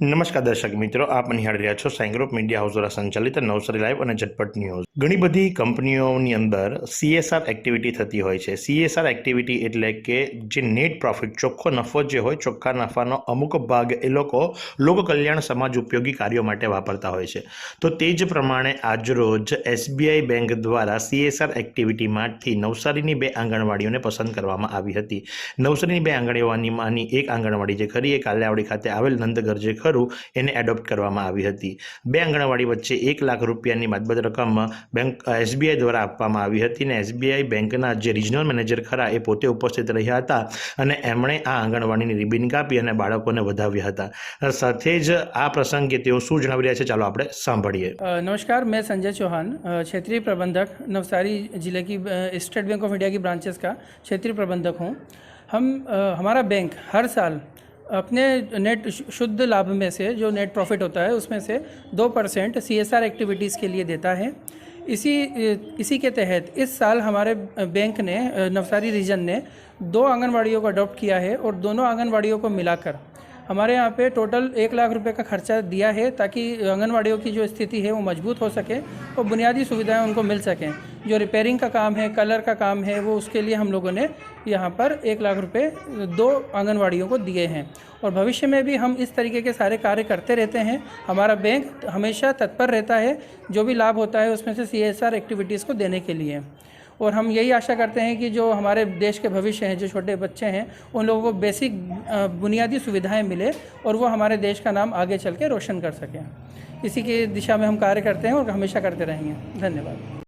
નમસ્કાર દર્શક મિત્રો, આપ નિહાળી રહ્યા છો સાઈ ગ્રુપ મીડિયા હાઉસ દ્વારા સંચાલિત નવસારી લાઈવ અને ઝટપટ ન્યૂઝ. ઘણી બધી કંપનીઓની અંદર સીએસઆર એક્ટિવિટી થતી હોય છે. સીએસઆર એક્ટિવિટી એટલે કે જે નેટ પ્રોફિટ ચોખ્ખો નફો જે હોય, ચોખ્ખા નફાનો અમુક ભાગ એ લોકો લોક કલ્યાણ સમાજ ઉપયોગી કાર્યો માટે વાપરતા હોય છે. તો તે જ પ્રમાણે આજરોજ એસબીઆઈ બેંક દ્વારા સીએસઆર એક્ટિવિટીમાંથી નવસારીની બે આંગણવાડીઓને પસંદ કરવામાં આવી હતી. નવસારીની બે આંગણવાડીમાંની એક આંગણવાડી જે ખરી એ કાલિયાવાડી ખાતે આવેલ નંદગર જે ખરું એને એડોપ્ટ કરવામાં આવી હતી બે આંગણવાડી વચ્ચે એક લાખ રૂપિયાની બાદબાદ રકમ બેંક એસબીઆઈ દ્વારા આપવામાં આવી હતી અને એસબીઆઈ બેંકના જે રિજનલ મેનેજર ખરા એ પોતે ઉપસ્થિત રહ્યા હતા અને એમણે આ આંગણવાડીની રિબિન કાપી અને બાળકોને વધાવ્યા હતા સાથે જ આ પ્રસંગે તેઓ શું જણાવી રહ્યા છે ચાલો આપણે સાંભળીએ अ, नमस्कार मैं संजय चौहान अ, क्षेत्रीय प्रबंधक नवसारी जिले की अ, स्टेट बैंक ऑफ इंडिया की ब्रांचेस का क्षेत्रीय प्रबंधक हूँ हम अ, हमारा बैंक हर साल अपने नेट शुद्ध लाभ में से जो नेट प्रॉफिट होता है, उसमें से दो परसेंट सी एक्टिविटीज़ के लिए देता है। इसी इसी के तहत इस साल हमारे बैंक ने, नवसारी रीजन ने दो आंगनवाड़ियों को अडॉप्ट किया है और दोनों आंगनवाड़ियों को मिलाकर हमारे यहाँ पे टोटल एक लाख रुपए का खर्चा दिया है ताकि आंगनवाड़ियों की जो स्थिति है वो मज़बूत हो सके और बुनियादी सुविधाएँ उनको मिल सकें। जो रिपेयरिंग का काम है कलर का काम है, वो उसके लिए हम लोगों ने यहाँ पर एक लाख रुपए दो आंगनवाड़ियों को दिए हैं। और भविष्य में भी हम इस तरीके के सारे कार्य करते रहते हैं। हमारा बैंक हमेशा तत्पर रहता है, जो भी लाभ होता है उसमें से सीएसआर एक्टिविटीज़ को देने के लिए। और हम यही आशा करते हैं कि जो हमारे देश के भविष्य हैं, जो छोटे बच्चे हैं, उन लोगों को बेसिक बुनियादी सुविधाएँ मिले और वो हमारे देश का नाम आगे चल के रोशन कर सकें। इसी की दिशा में हम कार्य करते हैं और हमेशा करते रहेंगे। धन्यवाद।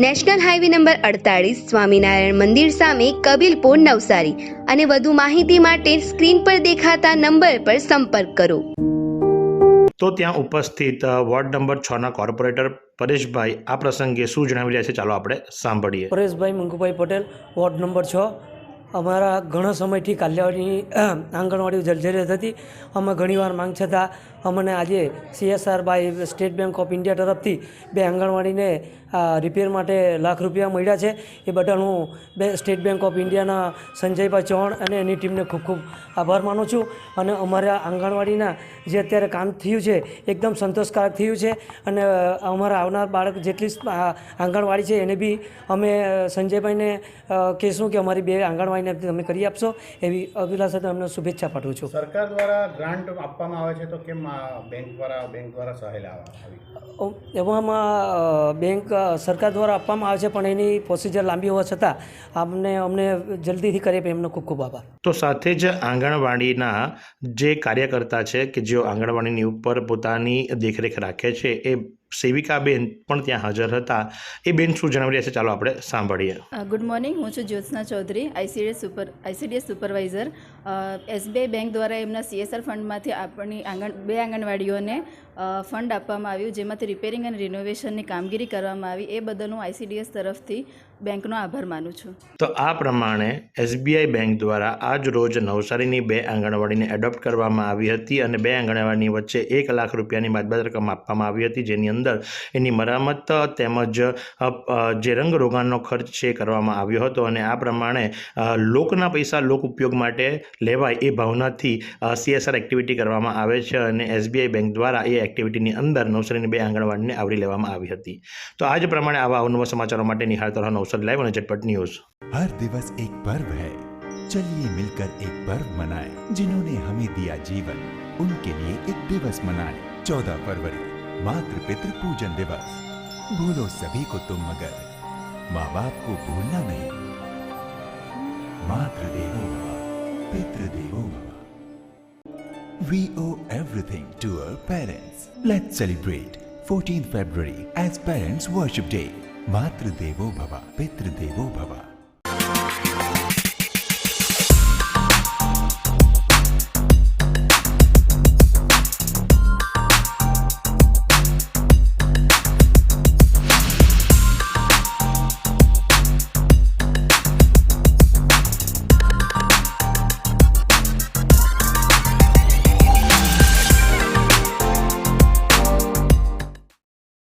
નેશનલ હાઈવે નંબર અડતાળીસ સ્વામિનારાયણ મંદિર સામે કબીલપુર નવસારી અને વધુ માહિતી માટે સ્ક્રીન પર દેખાતા નંબર પર સંપર્ક કરો. તો ત્યાં ઉપસ્થિત વોર્ડ નંબર છના કોર્પોરેટર પરેશભાઈ આ પ્રસંગે શું જણાવી રહ્યા છે? ચાલો આપણે સાંભળીએ. પરેશભાઈ મંગુભાઈ પટેલ વોર્ડ નંબર છ. અમારા ઘણા સમયથી કાલિયાવાડી આંગણવાડી જર્જરિત હતી. અમે ઘણીવાર માંગ છતાં અમને આજે CSR by State Bank of India તરફથી બે આંગણવાડીને રિપેર માટે લાખ રૂપિયા મળ્યા છે. એ બદલ હું બે સ્ટેટ બેંક ઓફ ઇન્ડિયાના સંજયભાઈ ચૌહાણ અને એની ટીમને ખૂબ ખૂબ આભાર માનું છું. અને અમારા આંગણવાડીના જે અત્યારે કામ થયું છે, એકદમ સંતોષકારક થયું છે. અને અમારા આવનાર બાળક જેટલી આંગણવાડી છે, એને બી અમે સંજયભાઈને કહીશું કે અમારી બે આંગણવાડીને તમે કરી આપશો. એવી અભિલાષા અમને શુભેચ્છા પાઠવું છું. સરકાર દ્વારા ગ્રાન્ટ આપવામાં આવે છે તો કેમ આ બેંક દ્વારા બેંક દ્વારા સહાય લાવવા આવી. એવામાં બેંક સરકાર દ્વારા આપવામાં આવે છે પણ એની પ્રોસિજર લાંબી હોવા છતાં અમને અમને જલ્દીથી કરી આપે એમનો ખૂબ ખૂબ આભાર. તો સાથે જ આંગણવાડીના જે કાર્યકર્તા છે કે જેઓ આંગણવાડીની ઉપર પોતાની દેખરેખ રાખે છે એ સેવિકાબેન પણ ત્યાં હાજર હતા. એ બેન શું જણાવી રહ્યા છે? ચાલો આપણે સાંભળીએ. Good morning. હું છું Jyotsna Chaudhari ICDS super ICDS supervisor. SBI bank દ્વારા એમના સીએસઆર ફંડમાંથી આપણી આંગણ, બે આંગણવાડીઓને ફંડ આપવામાં આવ્યું, જેમાંથી રિપેરિંગ અને રિનોવેશનની કામગીરી કરવામાં આવી, એ બદલ હું આઈસીડીએસ તરફથી બેંકનો આભાર માનું છું. તો આ પ્રમાણે એસબીઆઈ બેંક દ્વારા આજ રોજ નવસારીની બે આંગણવાડીને એડોપ્ટ કરવામાં આવી હતી અને બે આંગણવાડીની વચ્ચે એક લાખ રૂપિયાની બાદબાદ રકમ આપવામાં આવી હતી, જેની અંદર એની મરામત તેમજ જે રંગરોગાનનો ખર્ચ છે કરવામાં આવ્યો હતો અને આ પ્રમાણે લોકના પૈસા લોક ઉપયોગ માટે લેવાય એ ભાવનાથી સીએસઆર એક્ટિવિટી કરવામાં આવે છે અને એસબીઆઈ બેંક દ્વારા એ એક્ટિવિટીની અંદર નવસારીની બે આંગણવાડીને આવરી લેવામાં આવી હતી તો આ જ પ્રમાણે આવા અવનવા સમાચારો માટે નિહાળતો રહો નવસારી લાઈવ અને ઝટપટ ન્યૂઝ हर दिवस एक पर्व है चलिए मिलकर एक पर्व मनाएं जिन्होंने हमें दिया जीवन उनके लिए एक दिवस मनाएं चौदह फरवरी मातृ पितृ पूजन दिवस भूलो सभी को तुम मगर माँ बाप को भूलना नहीं मातृदेवो भव पितृदेवो भव We owe everything to our parents. Let's celebrate 14th February as Parents Worship Day. Matru Devo Bhava, Pitru Devo Bhava.